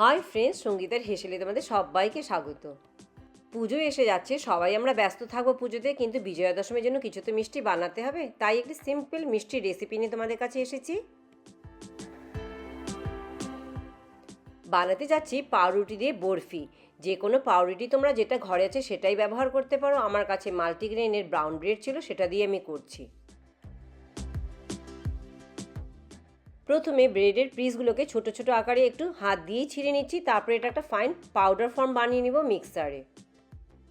Hi friends, সঙ্গীতের হেসেলে তোমাদের সবাইকে স্বাগত। পুজো এসে যাচ্ছে, সবাই আমরা ব্যস্ত থাকব পুজোতে, কিন্তু বিজয়া দশমীর জন্য কিছু তো মিষ্টি বানাতে হবে, তাই একটি সিম্পল মিষ্টি রেসিপি নিয়ে তোমাদের কাছে এসেছি। বানাতে যাচ্ছি পাউরুটি দিয়ে বরফি। যে কোনো পাউরুটি তোমরা যেটা ঘরে আছে সেটাই ব্যবহার করতে পারো, আমার কাছে মাল্টিগ্রেনের ব্রাউন ব্রেড ছিল, সেটা দিয়ে আমি করছি। প্রথমে ব্রেডের পিসগুলোকে ছোট ছোট আকারে একটু হাত দিয়েই ছিঁড়ে নিচ্ছি, তারপরে এটা একটা ফাইন পাউডার ফর্ম বানিয়ে নিব মিক্সারে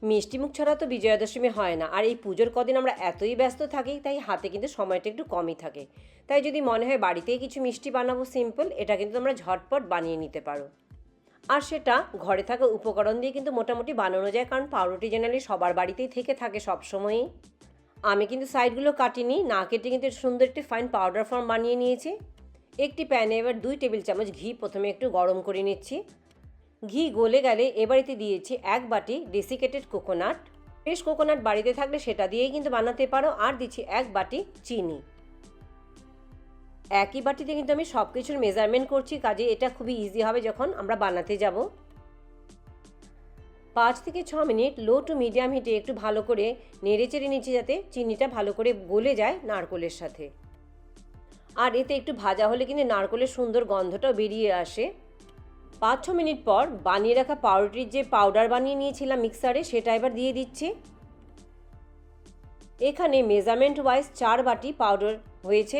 মিষ্টি মুখ ছাড়া তো বিজয়া দশমী হয় না, আর এই পুজোর কদিন আমরা এতই ব্যস্ত থাকি, তাই হাতে কিন্তু সময়টা একটু কমই থাকে। তাই যদি মনে হয় বাড়িতেই কিছু মিষ্টি বানাবো সিম্পল এটা কিন্তু তোমরা ঝটপট বানিয়ে নিতে পারো। আর সেটা ঘরে থাকা উপকরণ দিয়ে কিন্তু মোটামুটি বানানো যায়, কারণ পাউরুটি জেনারেলি সবার বাড়িতেই থেকে থাকে সবসময়ই। আমি কিন্তু সাইডগুলো কাটিনি, না কেটে কিন্তু সুন্দর একটি ফাইন পাউডার ফর্ম বানিয়ে নিয়েছি। একটি প্যানে এবার দুই টেবিল চামচ ঘি প্রথমে একটু গরম করে নিচ্ছি। ঘি গলে গেলে এবারেতে দিয়েছি এক বাটি ডেসিকেটেড কোকোনাট ফ্রেশ কোকোনাট বাড়িতে থাকলে সেটা দিয়েই কিন্তু বানাতে পারো, আর দিচ্ছি এক বাটি চিনি। একই বাটিতে কিন্তু আমি সব কিছুর মেজারমেন্ট করছি, কাজে এটা খুবই ইজি হবে যখন আমরা বানাতে যাব। পাঁচ থেকে ছ মিনিট লো টু মিডিয়াম হিটে একটু ভালো করে নেড়ে চেড়ে নিচ্ছি যাতে চিনিটা ভালো করে গলে যায় নারকোলের সাথে। আর এতে একটু ভাজা হলে কিন্তু নারকলের সুন্দর গন্ধটাও বেরিয়ে আসে। পাঁচ ছ মিনিট পর বানিয়ে রাখা পাউরুটির যে পাউডার বানিয়ে নিয়েছিলাম মিক্সারে, সেটা এবার দিয়ে দিচ্ছি। এখানে মেজারমেন্ট ওয়াইজ চার বাটি পাউডার হয়েছে,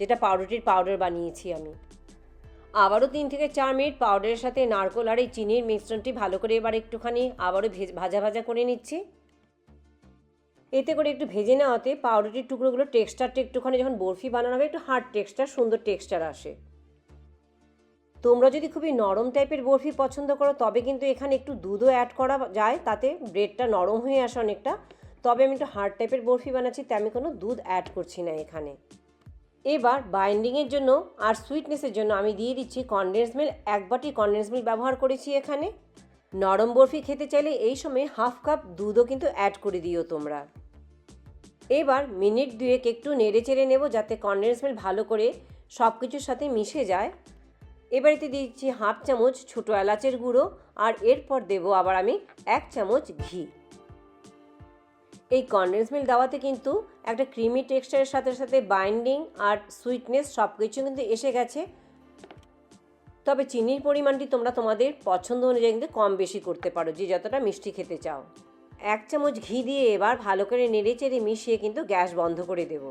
যেটা পাউরুটির পাউডার বানিয়েছি আমি। আবারও তিন থেকে চার মিনিট পাউডারের সাথে নারকোল আর এই চিনির মিশ্রণটি ভালো করে এবার একটুখানি আবারও ভাজা ভাজা করে নিচ্ছি। এতে করে একটু ভেজে নেওয়াতে পাউরুটির টুকরোগুলো টেক্সচারটা একটুখানি যখন বরফি বানানো হবে, একটু হার্ড টেক্সচার, সুন্দর টেক্সচার আসে। তোমরা যদি খুবই নরম টাইপের বরফি পছন্দ করো, তবে কিন্তু এখানে একটু দুধও অ্যাড করা যায়, তাতে ব্রেডটা নরম হয়ে আসে অনেকটা। তবে আমি একটু হার্ড টাইপের বরফি বানাচ্ছি, তাই আমি কোনো দুধ অ্যাড করছি না এখানে। এবার বাইন্ডিংয়ের জন্য আর সুইটনেসের জন্য আমি দিয়ে দিচ্ছি কনডেন্স মিল এক বাটি কনডেন্স মিল ব্যবহার করেছি এখানে। নরম বরফি খেতে চাইলে এই সময় হাফ কাপ দুধও কিন্তু অ্যাড করে দিও তোমরা। এবার মিনিট দুয়েক একটু নেড়ে চেড়ে নেব যাতে কনডেন্স মিল্ক ভালো করে সব কিছুর সাথে মিশে যায়। এবার এতে দিচ্ছি হাফ চামচ ছোটো এলাচের গুঁড়ো আর এরপর দেব আবার আমি এক চামচ ঘি। এই কনডেন্স মিল্ক দেওয়াতে কিন্তু একটা ক্রিমি টেক্সচারের সাথে সাথে বাইন্ডিং আর সুইটনেস সব কিছু কিন্তু এসে গেছে। তবে চিনির পরিমাণটি তোমরা তোমাদের পছন্দ অনুযায়ী কিন্তু কম বেশি করতে পারো, যে যতটা মিষ্টি খেতে চাও। এক চামচ ঘি দিয়ে এবার ভালো করে নেড়ে চেড়ে মিশিয়ে কিন্তু গ্যাস বন্ধ করে দেব।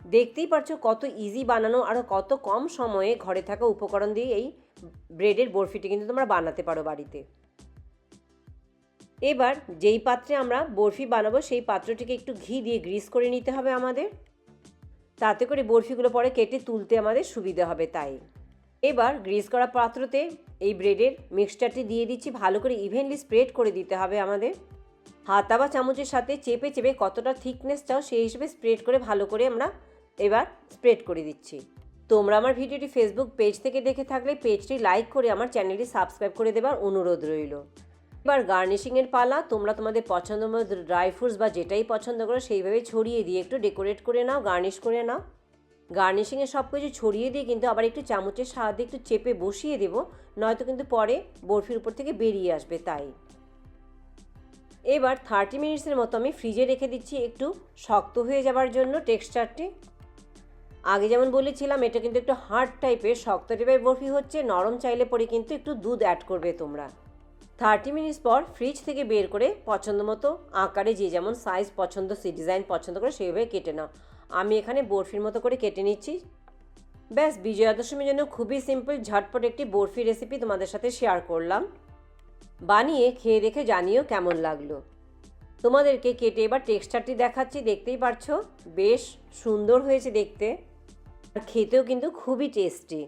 দেখতেই পারছ কত ইজি বানানো আর কত কম সময়ে ঘরে থাকা উপকরণ দিয়ে এই ব্রেডের বরফিটি কিন্তু তোমরা বানাতে পারো বাড়িতে। এবার যেই পাত্রে আমরা বরফি বানাবো সেই পাত্রটিকে একটু ঘি দিয়ে গ্রিস করে নিতে হবে আমাদের। তাতে করে বরফিগুলো পরে কেটে তুলতে আমাদের সুবিধা হবে তাই। এবার গ্রিস করা পাত্রতে এই ব্রেডের মিক্সচারটি দিয়ে দিচ্ছি, ভালো করে ইভেনলি স্প্রেড করে দিতে হবে আমাদের। হাতা বা চামচের সাথে চেপে চেপে কতটা থিকনেস চাও সেই হিসেবে স্প্রেড করে ভালো করে আমরা এবার স্প্রেড করে দিচ্ছি। তোমরা আমার ভিডিওটি ফেসবুক পেজ থেকে দেখে থাকলে পেজটি লাইক করে আমার চ্যানেলটি সাবস্ক্রাইব করে দেবার অনুরোধ রইল। এবার গার্নিশিংয়ের পালা, তোমরা তোমাদের পছন্দ মতো ড্রাই ফ্রুটস বা যেটাই পছন্দ করো সেইভাবে ছড়িয়ে দিয়ে একটু ডেকোরেট করে নাও গার্নিশ করে নাও। গার্নিশিংয়ে সব কিছু ছড়িয়ে দিয়ে কিন্তু আবার একটু চামচের সাহায্যে একটু চেপে বসিয়ে দেবো, নয়তো কিন্তু পরে বরফির উপর থেকে বেরিয়ে আসবে, তাই। এবার থার্টি মিনিটসের মতো আমি ফ্রিজে রেখে দিচ্ছি একটু, শক্ত হয়ে যাবার জন্য টেক্সচারটি আগে যেমন বলেছিলাম, এটা কিন্তু একটু হার্ড টাইপের শক্ত টাইপের বরফি হচ্ছে, নরম চাইলে পরে কিন্তু একটু দুধ অ্যাড করবে তোমরা। থার্টি মিনিটস পর ফ্রিজ থেকে বের করে পছন্দ মতো আকারে যে যেমন সাইজ পছন্দ, সে ডিজাইন পছন্দ করে সেইভাবে কেটে নাও। আমি এখানে বরফির মতো করে কেটে নিচ্ছি। ব্যাস বিজয়া দশমীর জন্য খুবই সিম্পল ঝটপট একটি বরফি রেসিপি তোমাদের সাথে শেয়ার করলাম। বানিয়ে খেয়ে দেখে জানিও কেমন লাগল। তোমাদেরকে কেটে এবার টেক্সচারটি দেখাচ্ছি, দেখতেই পারছ? বেশ সুন্দর হয়েছে দেখতে। আর খেতেও কিন্তু খুবই টেস্টি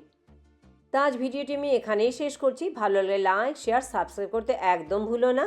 তা আজ ভিডিওটি আমি এখানেই শেষ করছি। ভালো লাগলে লাইক শেয়ার সাবস্ক্রাইব করতে একদম ভুলো না।